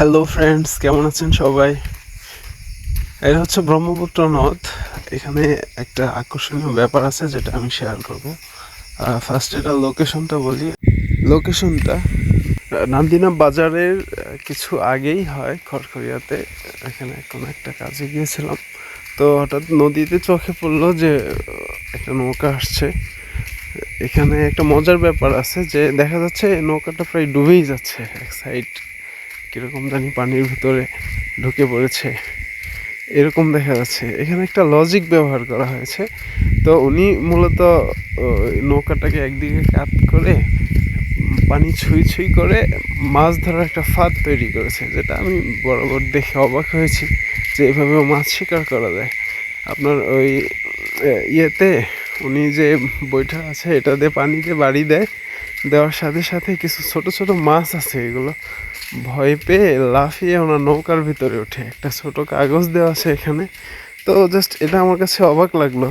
Hello friends কেমন আছেন সবাই? এটা হচ্ছে ব্রহ্মপুত্র নদ। এখানে একটা আকর্ষণীয় ব্যাপার আছে যেটা আমি শেয়ার করব। ফার্স্ট এটা লোকেশনটা বলি। লোকেশনটা নান্দিনা বাজারের কিছু আগেই হয় খড়খড়িয়াতে। এখানে কোনো একটা কাজে গিয়েছিলাম। তো হঠাৎ নদীতে চোখে পড়ল যে একটা নৌকা আসছে। এখানে একটা মজার ব্যাপার আছে যে, দেখা যাচ্ছে নৌকাটা প্রায় ডুবেই যাচ্ছে এক সাইড কীরকম জানি পানির ভিতরে ঢুকে পড়েছে। এরকম দেখা যাচ্ছে। এখানে একটা লজিক ব্যবহার করা হয়েছে। তো উনি মূলত নৌকাটাকে একদিকে কাত করে, পানি ছুঁই ছুঁই করে মাছ ধরার একটা ফাঁদ তৈরি করেছে, যেটা আমি বরাবর দেখে অবাক হয়েছি যে এভাবেও মাছ শিকার করা যায়। আপনার ওই ইয়েতে উনি যে বইটা আছে, এটা দিয়ে পানিতে বাড়ি দেয় দেওয়ার সাথে সাথে কিছু ছোট ছোট মাছ আছে, এগুলো ভয় পেয়ে লাফিয়ে ওনার নৌকার ভিতরে ওঠে। একটা ছোট কাগজ দেওয়া আছে এখানে। তো জাস্ট এটা আমার কাছে অবাক লাগল।